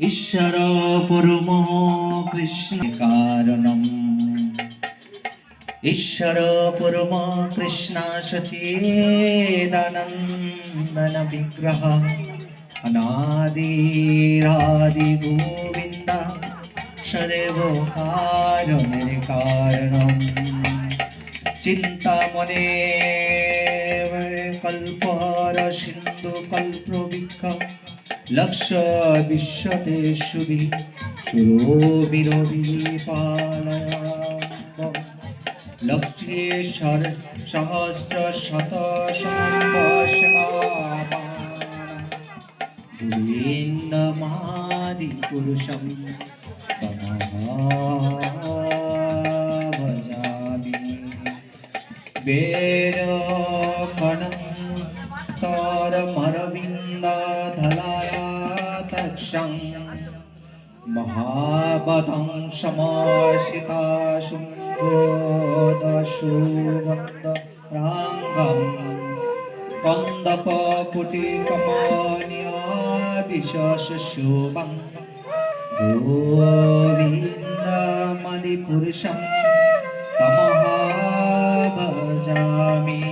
ঈশ্বর পরম কৃষ্ণ কারণম ঈশ্বর পরম কৃষ্ণ সচেদানন্দন বিগ্রহ অনাদিরাদি গোবিন্দ সর্বকারণের কারণম চিন্তামনে কল্পর সিন্ধু কল্পবৃক্ষ লক্ষ বিশ্বতে শুভি সুরবিরবি পালয়াম লক্ষ্মীশ্বর সহস্র শত গোবিন্দমাদি পুরুষম বধং সমসিতা শুঙ্গদশুবন্দরাঙ্গম কন্দপকুটিকমনিয়াবিশশুভং গোবিন্দমণিপুরুষং তমহাভজামি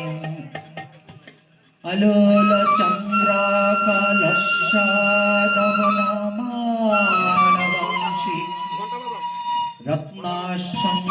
অলোলচন্দ্রাকার Rocha.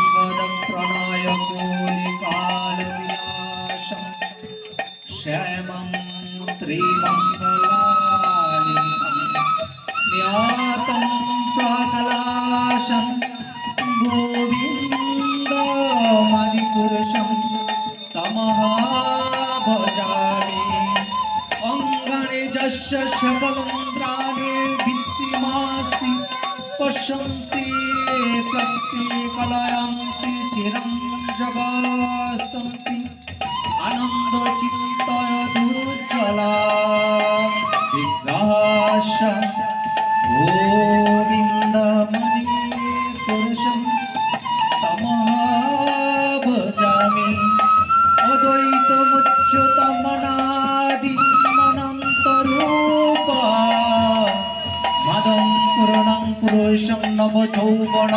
পুরণং পুরুষং নব যৌবন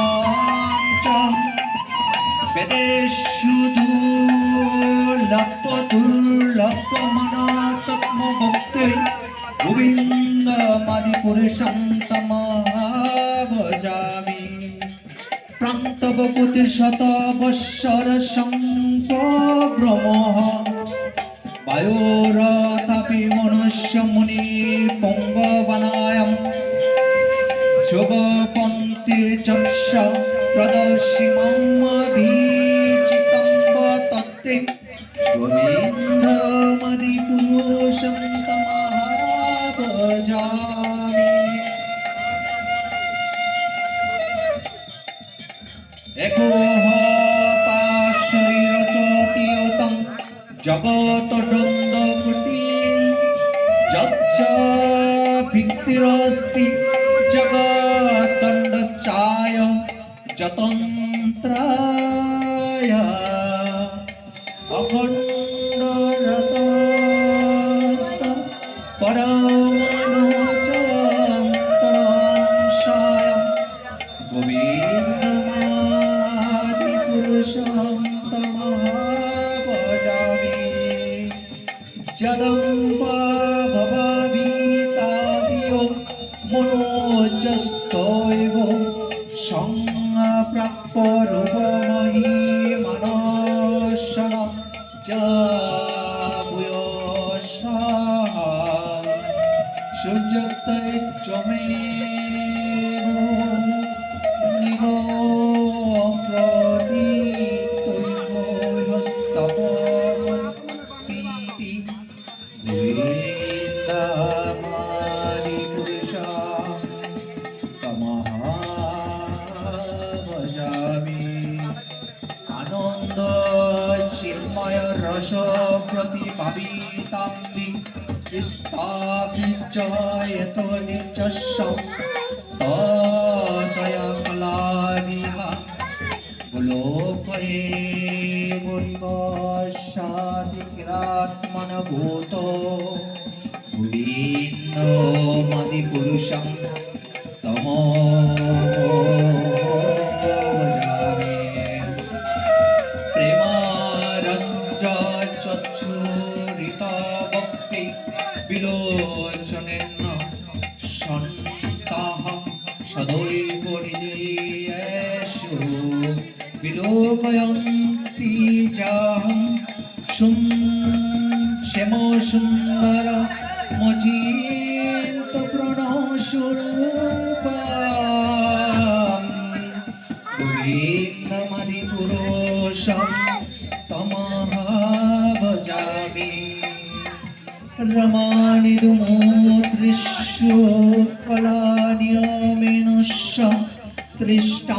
বেদেশু দুর্লভ দুর্লভ মনাত্ম ভক্তি গোবিন্দমাদি পুরুষং তমাভজামি প্রান্তবপতি শত বৎসর একোহ পাশৈরচতীয়তম জগতদ্বন্দ্বকুটি যচ্চ ভিত্তিরস্তি জগদ্দণ্ডচায় যতন্ত্রায় অখণ্ডরতস্ত विचयतो निचस्सौ तया कलाविहा लोकरे मुन्मशादिकिरात्मनभूतो मदिपुरुषम्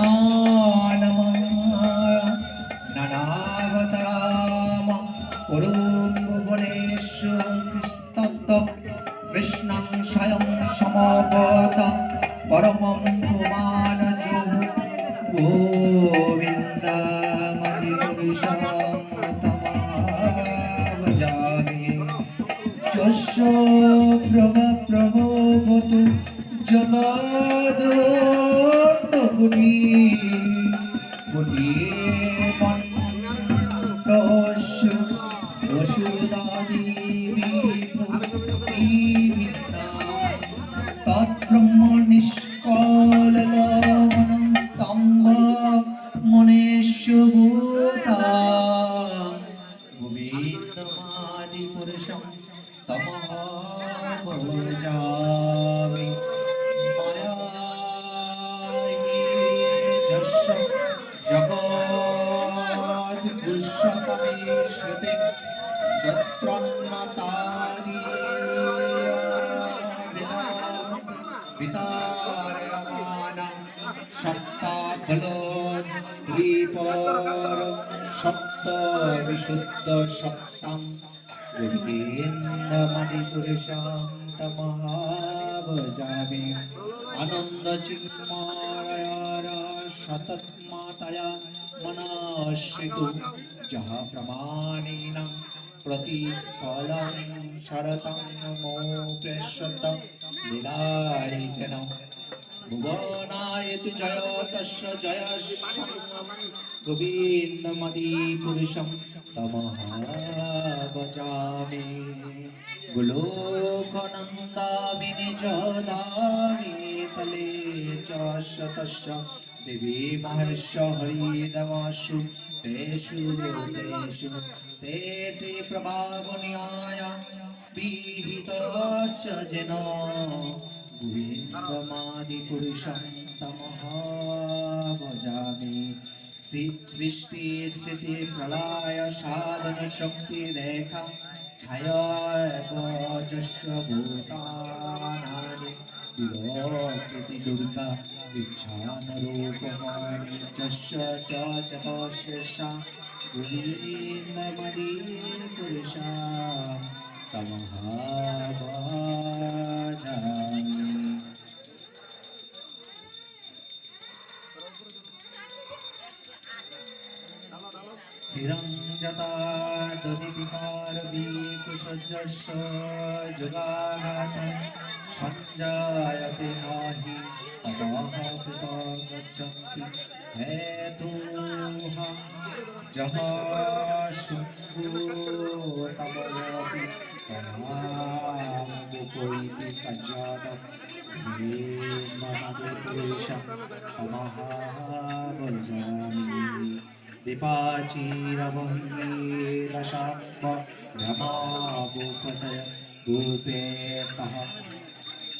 नम ननावतराम गुरुभुवनेश्वरस्तत्त्वं कृष्णं स्वयं समोपतं परमं पुमानजोः गोविन्दमधिपुरुषं तमावजामि चोष्यो प्रभ प्रभोतु জগদণ্ডগুণি গুণি মণ্ডস্য বিতারয়মানা সপ্তাবলোদ্রীপর সপ্ত বিশুদ্ধ সপ্তাম গোবিন্দমণিপুরুষাং তমহাভজামি আনন্দ চিন্ময়ার সতৎমাতয়া যহ প্রমাণিনা প্রতিস্ফলং শরতং মো প্রেষ্যত লীলারিকন ভুবনায়তু জয় তস্য জয় গোবিন্দমদিপুরুষं তমহাবজামি গোলোকনন্দামি নিজদামি তলে চ শতস্য দেবী মহর্ষ হরিদমাসু তেষু তেষু ते ते प्रभावन्याय विहितश्च जन गोविन्दमादिपुरुषं तमः भजामि स्थि- सृष्टि स्थिति प्रलय साधन शक्ति रेखा छायागजस्य भूतानानि विलोकिति दुर्गा इच्छानरूपमाणि चस्य च चतुर्शेषा गोविन्दमणिपुरुषा तमः भजामि हिरञ्जता दुनिविकारवीकुशजस्य जुगाघात सञ्जायते नहि अतः कृता गच्छन्ति हेतुः जः शुम्भो तमयति तमामुपैति कज्जातं हेममधुपुरुषं तमः भजामि दीपाचीरमहीरशाम्ब रमाभूपतय भूपेतः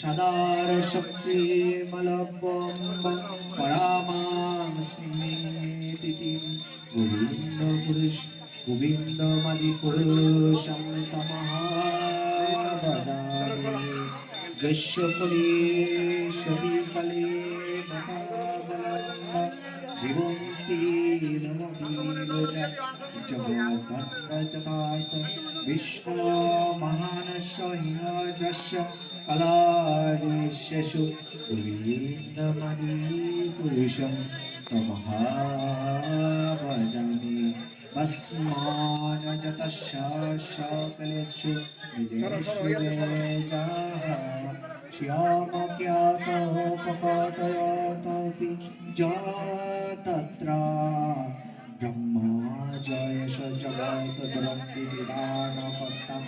बुजित शस्मा जुगा निम्नमानन्त जगात दण्ड स्वरूपाः सदार शक्ति मलबम्ब परामां स्मीतिं गोविन्द पुरुष गोविन्दमदिपुरुषं तमः वदामि যস্য কুলে সতি কালে মহাবলম্ব জীবন্তি নমবীরজা জগদত্ত যথার্থ বিষ্ণু মহানস্য হিনজস্য কলারিষ্যসু कलानिशेषु गोविन्दमणिपुरुषं तमहाभजामि भस्मानजतशाकलेषु श्यामख्यातोपपातयातोऽपि जा तत्र ब्रह्मा जयश जगत् द्रव्यविधानपत्तम्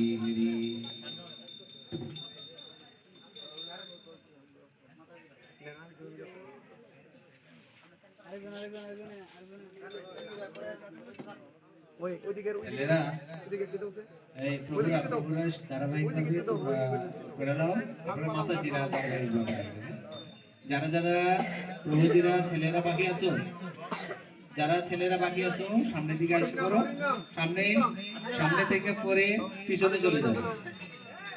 যারা যারা প্রভুজিরা ছেলেরা বাকি আছো যারা ছেলেরা বাকি আছো সামনের দিকে এসে করো সামনে সামনে থেকে পরে পিছনে চলে যাবে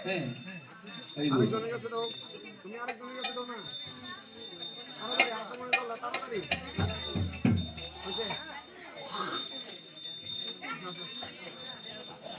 হ্যাঁ? তুমি আরেকজনের কাছে দাও না।